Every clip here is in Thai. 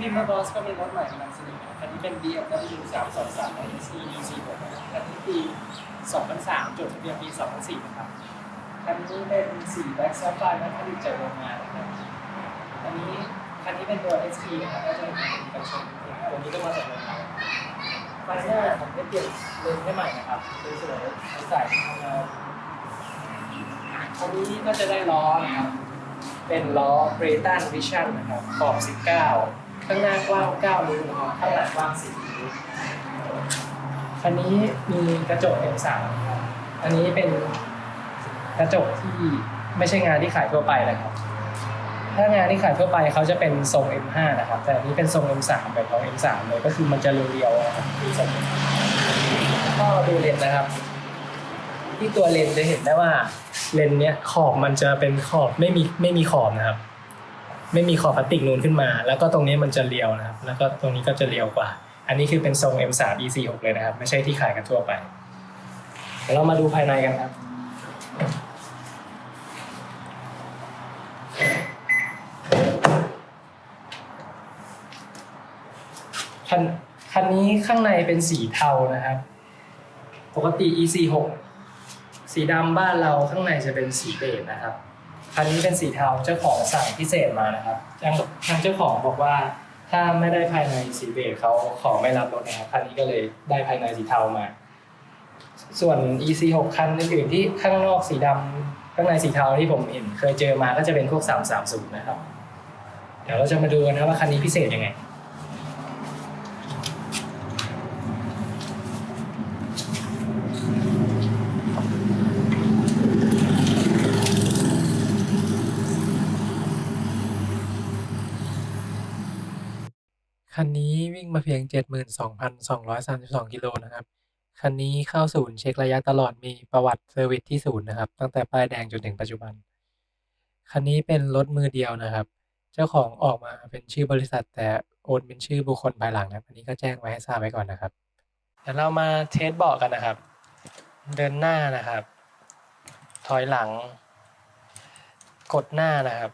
นี้บิมเบอร์บอสก็มีรถใหม่กำลังสนิทคันนี้เป็น BMW 323 SE C6 คันนี้ปี 2003 จดทะเบียนปี 2004 นะครับ คันนี้เป็นสีแบ็กซัฟไฟร์และผลิตจากโรงงานนะครับอันนี้คันนี้เป็นตัว SP นะครับก็จะเป็นกระชนตัวนี้ก็มาจากโรงงานไฟหน้าผมได้เปลี่ยนเลนส์ให้ใหม่นะครับสวยๆใส่ทำงานคันนี้ก็จะได้ล้อนะครับ เป็นล้อ b r e t a n Vision นะครับขอบ 19 ข้างหน้ากว้าง9นิ้วนะครับข้างหลังกว้าง10นิ้วคันนี้มีกระจก M3 อันนี้เป็นกระจกที่ไม่ใช่งานที่ขายทั่วไปนะครับ ถ้างานที่ขายทั่วไปเขาจะเป็นทรง M5 นะครับ แต่อันนี้เป็นทรง M3 แบบของ M3 เลยก็คือมันจะเรียวๆนะครับมีทรงก็ดูเลนส์นะครับ ที่ตัวเลนส์จะเห็นได้ว่าเลนส์เนี้ยขอบมันจะเป็นขอบไม่มีไม่มีขอบนะครับ ไม่มีขอบพลาสติกนูนขึ้นมา แล้วก็ตรงนี้มันจะเรียวนะครับ แล้วก็ตรงนี้ก็จะเรียวกว่า อันนี้คือเป็นทรง M3 E46 เลยนะครับ ไม่ใช่ที่ขายกันทั่วไป เรามาดูภายในกันครับ คันคันนี้ข้างในเป็นสีเทานะครับ ปกติ E46 สีดำบ้านเราข้างในจะเป็นสีเบจนะครับ คันนี้เป็นสีเทาเจ้าของสั่งพิเศษมานะครับทางทางเจ้าของบอกว่า ถ้าไม่ได้ภายในสีเบจเขาขอไม่รับรถนะครับคันนี้ก็เลยได้ภายในสีเทามา ส่วน EC6 คันอื่นๆที่ข้างนอกสีดำข้างในสีเทาที่ผมเห็นเคยเจอมาก็จะเป็นพวก330นะครับ เดี๋ยวเราจะมาดูกันนะว่าคันนี้พิเศษยังไง คันนี้วิ่งมาเพียง 72,232 กิโลนะครับ คันนี้เข้าศูนย์เช็คระยะตลอดมีประวัติเซอร์วิสที่ศูนย์นะครับ ตั้งแต่ป้ายแดงจนถึงปัจจุบัน คันนี้เป็นรถมือเดียวนะครับ เจ้าของออกมาเป็นชื่อบริษัท แต่โอนเป็นชื่อบุคคลภายหลังนะอันนี้ก็แจ้งไว้ให้ทราบไว้ก่อนนะครับ เดี๋ยวเรามาเทสเบาะกันนะครับ เดินหน้านะครับ ถอยหลัง กดหน้านะครับ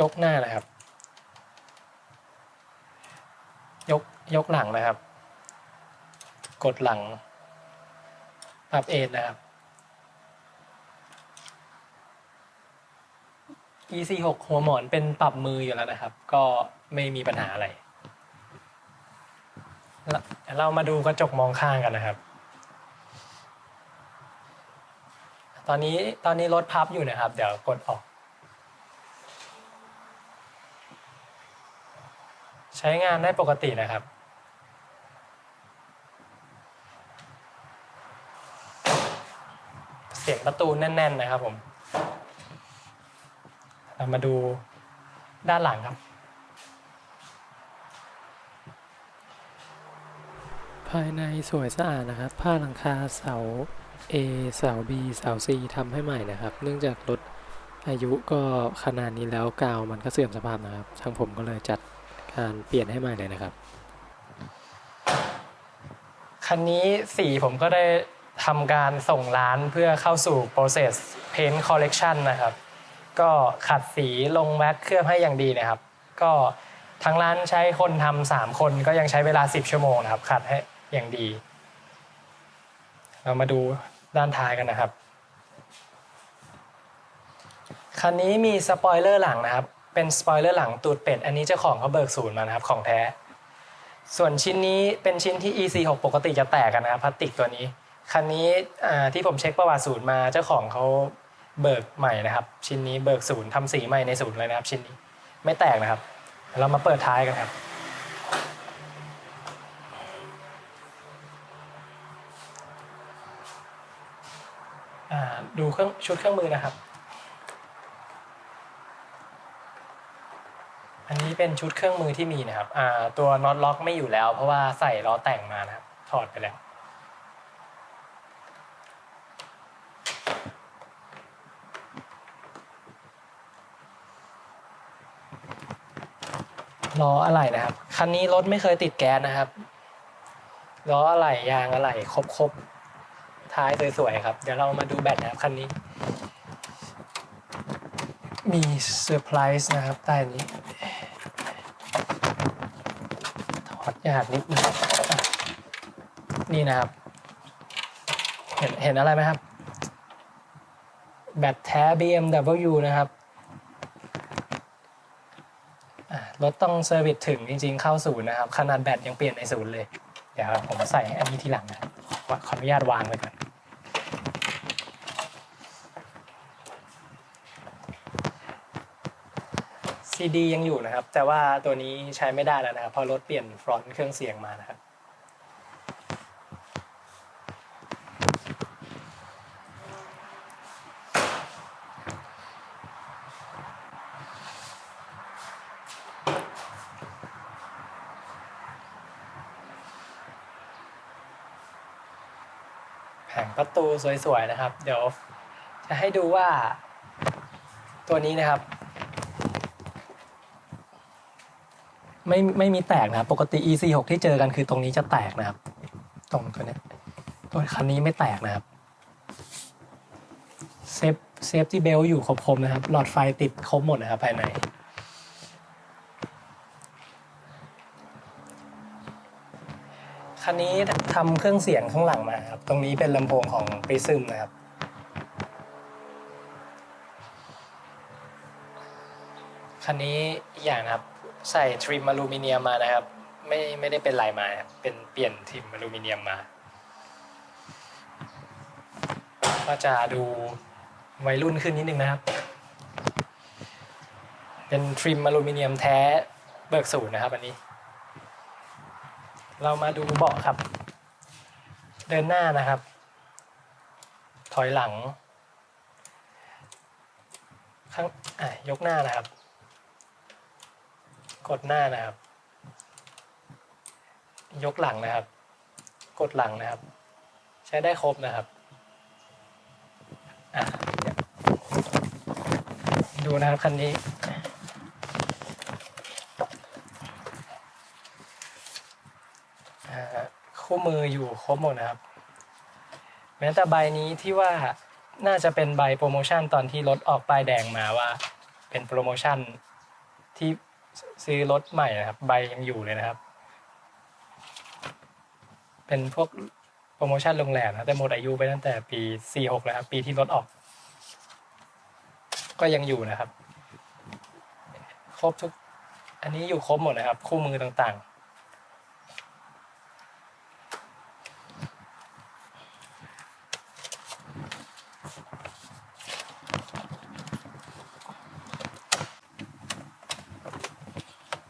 ยกหน้านะครับ ยกหลังนะครับ กดหลังปรับเอ็นนะครับ EC6 หัวหมอนเป็นปรับมืออยู่แล้วนะครับ ก็ไม่มีปัญหาอะไรแล้วเรามาดูกระจกมองข้างกันนะครับ ตอนนี้ตอนนี้รถพับอยู่นะครับ เดี๋ยวกดออก ใช้งานได้ปกตินะครับ เสียงประตูแน่น ๆ นะครับผมเรามาดูด้านหลังครับ ภายในสวยสะอาดนะครับ ผ้าหลังคาเสา A เสา B เสา C ทำให้ใหม่นะครับ เนื่องจากรถอายุก็ขนาดนี้แล้วกาวมันก็เสื่อมสภาพนะครับ ทางผมก็เลยจัดการเปลี่ยนให้ใหม่เลยนะครับ คันนี้สีผมก็ได้ ทำการส่งร้านเพื่อเข้าสู่ process paint collection นะครับ ก็ขัดสีลงแว็กเคลือบให้อย่างดีนะครับ ก็ทางร้านใช้คนทำสามคนก็ยังใช้เวลา 10 ชั่วโมงนะครับ ขัดให้อย่างดี เรามาดูด้านท้ายกันนะครับ คันนี้มีสปอยเลอร์หลังนะครับ เป็นสปอยเลอร์หลังตูดเป็ด อันนี้เจ้าของเขาเบิกศูนย์มานะครับของแท้ ส่วนชิ้นนี้เป็นชิ้นที่ EC6 ปกติจะแตกกันนะครับพลาสติกตัวนี้ คันนี้ที่ผมเช็คประวัติศูนย์มาเจ้าของเขาเบิกใหม่นะครับ ชิ้นนี้เบิกศูนย์ทำสีใหม่ในศูนย์เลยนะครับ ชิ้นนี้ไม่แตกนะครับ เรามาเปิดท้ายกันครับ ดูเครื่องชุดเครื่องมือนะครับ อันนี้เป็นชุดเครื่องมือที่มีนะครับตัวน็อตล็อกไม่อยู่แล้ว เพราะว่าใส่ล้อแต่งมานะครับ ถอดไปแล้ว ล้ออะไรนะครับ คันนี้รถไม่เคยติดแก๊สนะครับ ล้ออะไรยางอะไรครบครบท้ายสวยๆครับ เดี๋ยวเรามาดูแบตนะครับคันนี้ มีเซอร์ไพรส์นะครับใต้นี้ถอดยากนิดนึงนี่นะครับ เห็นเห็นอะไรไหมครับ แบตแท้ BMW นะครับ รถต้องเซอร์วิสถึงจริง ๆ เข้าศูนย์นะครับ ขนาดแบตยังเปลี่ยนในศูนย์เลย เดี๋ยวผมใส่อันนี้ทีหลังนะว่าขออนุญาตวางไว้ก่อนซีดียังอยู่นะครับ แต่ว่าตัวนี้ใช้ไม่ได้แล้วนะครับเพราะรถเปลี่ยนฟรอนต์เครื่องเสียงมานะครับ แผงประตูสวยๆนะครับ เดี๋ยวจะให้ดูว่าตัวนี้นะครับ ไม่ไม่มีแตกนะครับ ปกติ EC6 ที่เจอกันคือตรงนี้จะแตกนะครับ ตรงตัวนี้ตัวคันนี้ไม่แตกนะครับเซฟเซฟที่เบลอยู่ครบๆนะครับ หลอดไฟติดครบหมดนะครับภายในคันนี้ ทำเครื่องเสียงข้างหลังมาครับ ตรงนี้เป็นลำโพงของ Prism นะครับ คันนี้อีกอย่างนะครับใส่ทริมอลูมิเนียมมานะครับ ไม่ไม่ได้เป็นลายไม้ครับเป็นเปลี่ยนทริมอลูมิเนียมมา ก็จะดูวัยรุ่นขึ้นนิดนึงนะครับ เป็นทริมอลูมิเนียมแท้เบิกศูนย์นะครับอันนี้ เรามาดูเบาะครับ เดินหน้านะครับ ถอยหลัง ข้างอะยกหน้านะครับ กดหน้านะครับ ยกหลังนะครับ กดหลังนะครับ ใช้ได้ครบนะครับอะดูนะครับคันนี้ อ่า คู่มืออยู่ครบหมดนะครับ แม้แต่ใบนี้ที่ว่าน่าจะเป็นใบโปรโมชั่นตอนที่รถออกป้ายแดงมาว่า เป็นโปรโมชั่นที่ซื้อรถใหม่นะครับ ใบยังอยู่เลยนะครับ เป็นพวกโปรโมชั่นโรงแรมนะแต่หมดอายุไปตั้งแต่ปี 46 แล้วครับ ปีที่รถออก ก็ยังอยู่นะครับ ครบทุก อันนี้อยู่ครบหมดนะครับ คู่มือต่างๆ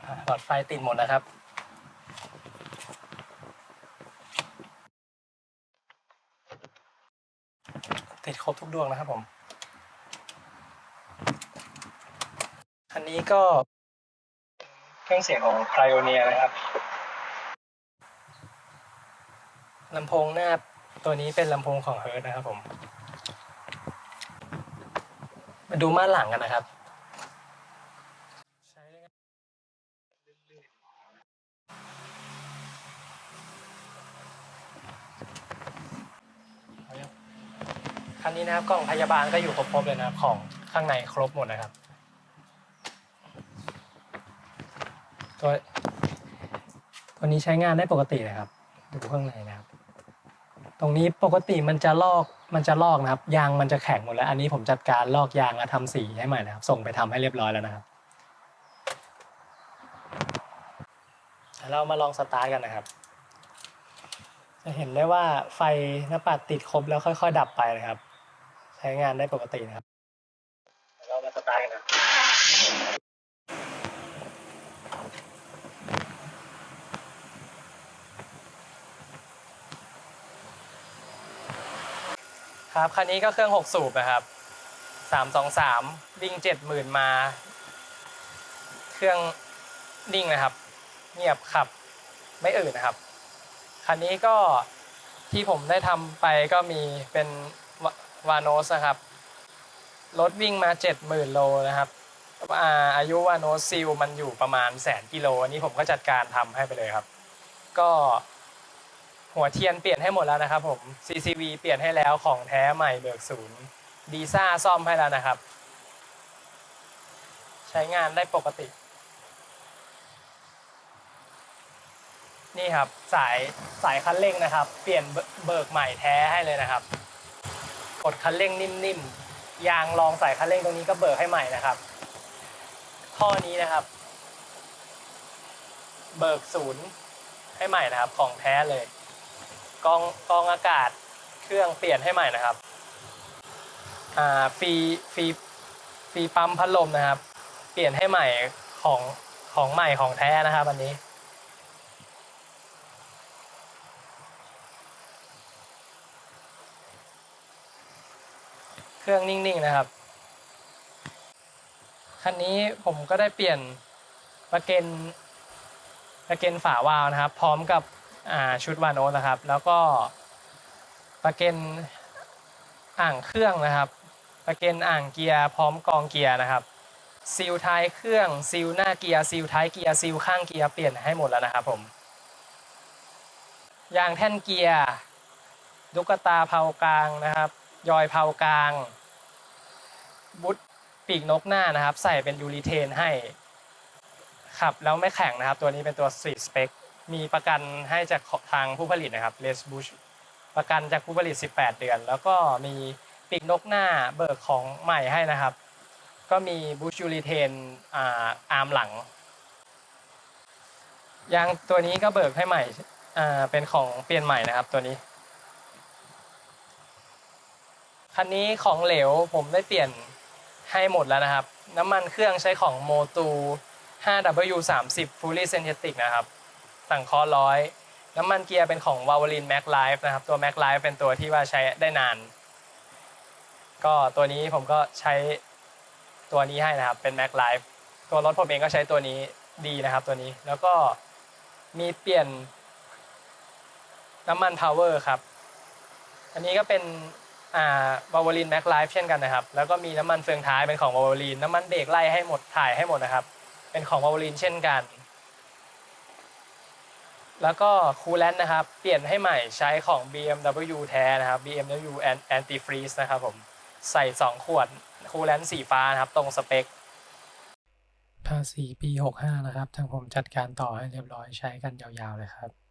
อะหลอด ไฟติดหมดนะครับ ติดครบทุกดวงนะครับผม อันนี้ก็เครื่องเสียงของ Pioneer นะครับลำโพงหน้าตัวนี้เป็นลำโพงของ h e r t นะครับผม มาดูม่านหลังกันนะครับ ใช้ได้ลื่นๆเอายังคั นี้นะครับกล่องพยาบาลก็อยู่ครบๆเลยนะครับของข้างในครบหมดนะครับ ตัวตัวนี้ใช้งานได้ปกตินะครับ ดูข้างในนะครับ ตรงนี้ปกติมันจะลอกมันจะลอกนะครับ ยางมันจะแข็งหมดแล้ว อันนี้ผมจัดการลอกยางและทำสีให้ใหม่นะครับ ส่งไปทำให้เรียบร้อยแล้วนะครับเดี๋ยวเรามาลองสตาร์ทกันนะครับ จะเห็นได้ว่าไฟหน้าปัดติดครบแล้วค่อย ๆ ดับไปนะครับ ช้งานได้ปกตินะครับเดี๋ยวเรามาสตาร์ทกันนะครับคันนี้ก็เครื่องหกสูบนะครับสามสองสามวิ่งเจ็ดหมื่นมา เครื่องนิ่งนะครับ เงียบขับไม่อื่นนะครับ คันนี้ก็ที่ผมได้ทำไปก็มีเป็น วาโนสครับ รถวิ่งมา 70,000 โลนะครับอาอายุวาโนสซิลมันอยู่ประมาณแสนกิโลอันนี้ผมก็จัดการทำให้ไปเลยครับ ก็หัวเทียนเปลี่ยนให้หมดแล้วนะครับผม CCV เปลี่ยนให้แล้วของแท้ใหม่เบิกศูนย์ดีซ่าซ่อมให้แล้วนะครับ ใช้งานได้ปกติ นี่ครับสายสายคันเร่งนะครับ เปลี่ยนเบเบิกใหม่แท้ให้เลยนะครับ กดคันเร่งนิ่มๆ ยางรองสายคันเร่งตรงนี้ก็เบิกให้ใหม่นะครับท่อนี้นะครับ เบิกศูนย์ให้ใหม่นะครับ ของแท้เลย กองกองอากาศเครื่องเปลี่ยนให้ใหม่นะครับอ่าฟรีฟรีฟรีปั๊มพัดลมนะครับ เปลี่ยนให้ใหม่ของของใหม่ของแท้นะครับอันนี้ เครื่องนิ่งๆนะครับ คันนี้ผมก็ได้เปลี่ยนประเกนประเกนฝาวาล์วนะครับ พร้อมกับชุดวานโอสนะครับ แล้วก็ประเกนอ่างเครื่องนะครับ ประเกนอ่างเกียร์พร้อมกองเกียร์นะครับซีลท้ายเครื่องซีลหน้าเกียร์ซีลท้ายเกียร์ซีลข้างเกียร์เปลี่ยนให้หมดแล้วนะครับผมยางแท่นเกียร์ลูกตาเพากลางนะครับ ยอยเพากลาง บุตปีกนกหน้านะครับ ใส่เป็นยูริเทนให้ขับแล้วไม่แข็งนะครับ ตัวนี้เป็นตัว Street Spec มีประกันให้จากทางผู้ผลิตนะครับ Les Bush ประกันจากผู้ผลิต 18 เดือน แล้วก็มีปีกนกหน้าเบิกของใหม่ให้นะครับ ก็มีบูชูริเทนอ่าร์มหลังยางตัวนี้ก็เบิกให้ใหม่เป็นของเปลี่ยนใหม่นะครับตัวนี้ คันนี้ของเหลวผมได้เปลี่ยนให้หมดแล้วนะครับ น้ำมันเครื่องใช้ของโมตู 5W30 Fully Synthetic นะครับ สั่งคอร้อยน้ำมันเกียร์เป็นของ Valvoline Max Life นะครับ ตัว Max Life เป็นตัวที่ว่าใช้ได้นาน ก็ตัวนี้ผมก็ใช้ตัวนี้ให้นะครับ เป็น Max Life ตัวรถผมเองก็ใช้ตัวนี้ดีนะครับตัวนี้แล้วก็มีเปลี่ยนน้ำมัน Power ครับ อันนี้ก็เป็น อ่าวาวลินแม็กไลฟ์เช่นกันนะครับ แล้วก็มีน้ำมันเฟืองท้ายเป็นของวาวลินน้ำมันเบรกไล่ให้หมดถ่ายให้หมดนะครับ เป็นของวาวลินเช่นกัน แล้วก็คูลแลนต์นะครับ เปลี่ยนให้ใหม่ใช้ของ BMW แท้นะครับ BMW Anti Freeze นะครับผมใส่ 2 ขวดคูลแลนต์สีฟ้านะครับ ตรงสเปคภาษีปี 65 นะครับ ทางผมจัดการต่อให้เรียบร้อยใช้กันยาวๆเลยครับ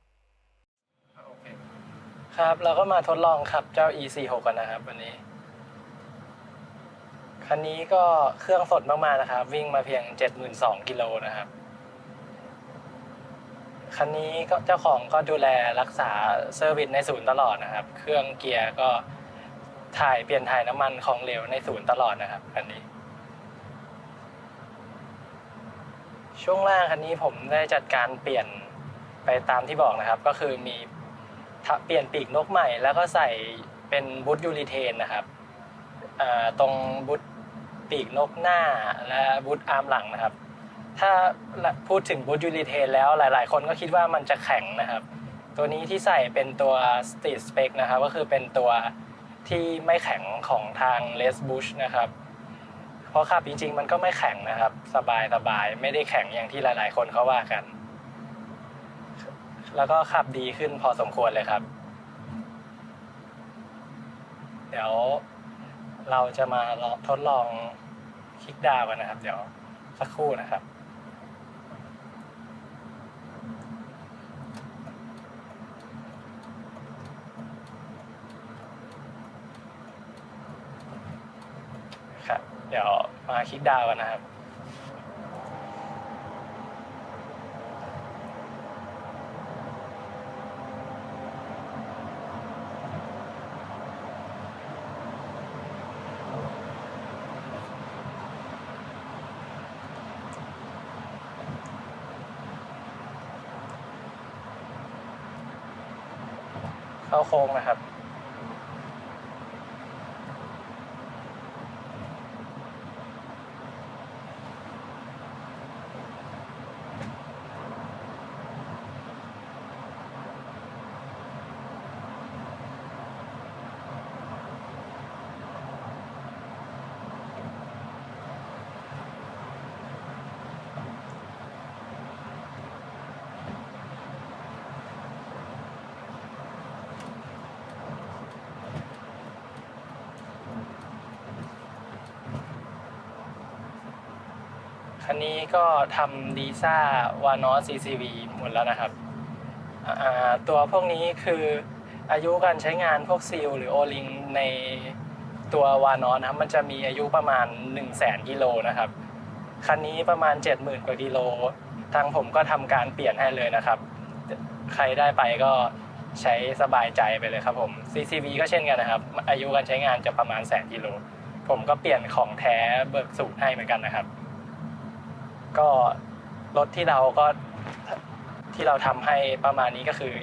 ครับ เราก็มาทดลองขับเจ้า E46 กันนะครับวันนี้ คันนี้ก็เครื่องสดมากๆนะครับ วิ่งมาเพียง 72,000กิโลนะครับ คันนี้ก็เจ้าของก็ดูแลรักษาเซอร์วิสในศูนย์ตลอดนะครับ เครื่องเกียร์ก็ถ่ายเปลี่ยนถ่ายน้ำมันของเหลวในศูนย์ตลอดนะครับคันนี้ ช่วงล่างคันนี้ผมได้จัดการเปลี่ยนไปตามที่บอกนะครับ ก็คือมี เปลี่ยนปีกนกใหม่ แล้วก็ใส่เป็นบูทยูริเทนนะครับตรงบูทปีกนกหน้าและบูทอาร์มหลังนะครับ ถ้าพูดถึงบูทยูริเทนแล้วหลาย ๆ คนก็คิดว่ามันจะแข็งนะครับ ตัวนี้ที่ใส่เป็นตัว Street Spec นะครับ ก็คือเป็นตัวที่ไม่แข็งของทาง Les Bush นะครับเพราะขับจริง ๆ มันก็ไม่แข็งนะครับ สบายสบายไม่ได้แข็งอย่างที่หลาย ๆ คนเขาว่ากัน แล้วก็ขับดีขึ้นพอสมควรเลยครับ เดี๋ยวเราจะมาลองทดลองคลิกดาวกันนะครับ เดี๋ยวสักครู่นะครับ ครับ เดี๋ยวมาคลิกดาวกันนะครับ เข้าโค้งนะครับ นนี้ก็ทำดีซ่าวานอส CCV หมดแล้วนะครับ ตัวพวกนี้คืออายุการใช้งานพวกซีลหรือโอลิงในตัววานอนนะครับมันจะมีอายุประมาณ 1 0 0 0 0แสนกิโลนะครับ คันนี้ประมาณ 70,000 กว่ากิโล ทางผมก็ทำการเปลี่ยนให้เลยนะครับ ใครได้ไปก็ใช้สบายใจไปเลยครับผม CCV ก็เช่นกันนะครับ อายุการใช้งานจะประมาณแสนกิโล ผมก็เปลี่ยนของแท้เบิกสูตรให้เหมือนกันนะครับ ก็รถที่เราก็ที่เราทำให้ประมาณนี้ก็คือ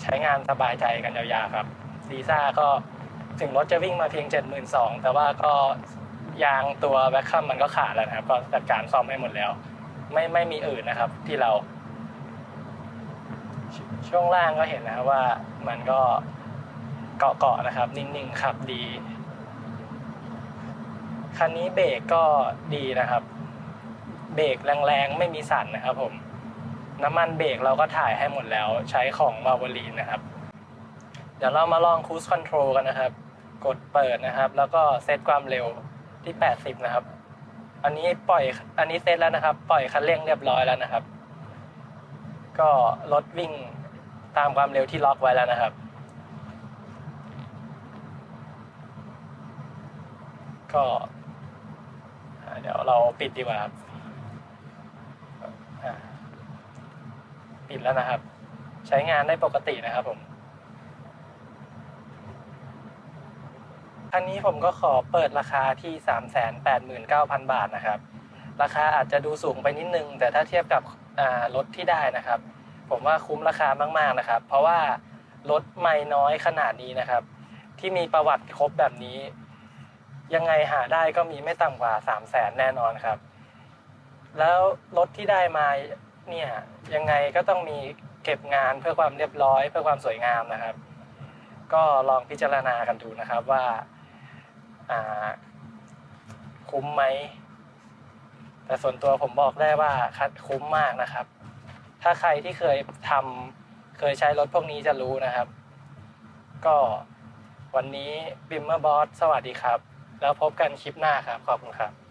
ใช้งานสบายใจกันยาวๆครับดีซ่าก็ถึงรถจะวิ่งมาเพียง 72,000แต่ว่าก็ยางตัวแบคคัมมันก็ขาดแล้วนะครับ ก็จัดการซ่อมให้หมดแล้ว ไม่ไม่มีอื่นนะครับ ที่เรา ช่วงล่างก็เห็นนะครับว่ามันก็เกาะๆนะครับ นิ่งๆขับดี คันนี้เบรกก็ดีนะครับ เบรกแรงๆ ไม่มีสั่นนะครับผม น้ำมันเบรกเราก็ถ่ายให้หมดแล้วใช้ของวาวลีนนะครับ เดี๋ยวเรามาลองคู i คอนโทรลกันนะครับ กดเปิดนะครับ แล้วก็เซตความเร็วที่ 80 นะครับ อันนี้ปล่อยอันนี้เซตแล้วนะครับ ปล่อยคันเร่งเรียบร้อยแล้วนะครับ ก็รถวิ่งตามความเร็วที่ล็อกไว้แล้วนะครับ ก็เดี๋ยวเราปิดดีกว่าครับ ปิดแล้วนะครับ ใช้งานได้ปกตินะครับผมอันนี้ผมก็ขอเปิดราคาที่ 389,000 บาทนะครับ ราคาอาจจะดูสูงไปนิดนึง แต่ถ้าเทียบกับรถที่ได้นะครับ ผมว่าคุ้มราคามากๆนะครับ เพราะว่ารถไม่น้อยขนาดนี้นะครับ ที่มีประวัติครบแบบนี้ ยังไงหาได้ก็มีไม่ต่ำกว่า 3 0 0แสนแน่นอนครับ แล้วรถที่ได้มาเนี่ยยังไงก็ต้องมีเก็บงานเพื่อความเรียบร้อย เพื่อความสวยงามนะครับ ก็ลองพิจารณากันดูนะครับว่าคุ้มไหม แต่ส่วนตัวผมบอกได้ว่าคัดคุ้มมากนะครับ ถ้าใครที่เคยทำเคยใช้รถพวกนี้จะรู้นะครับ ก็วันนี้บิมเมอร์บอสสวัสดีครับ แล้วพบกันคลิปหน้าครับ ขอบคุณครับ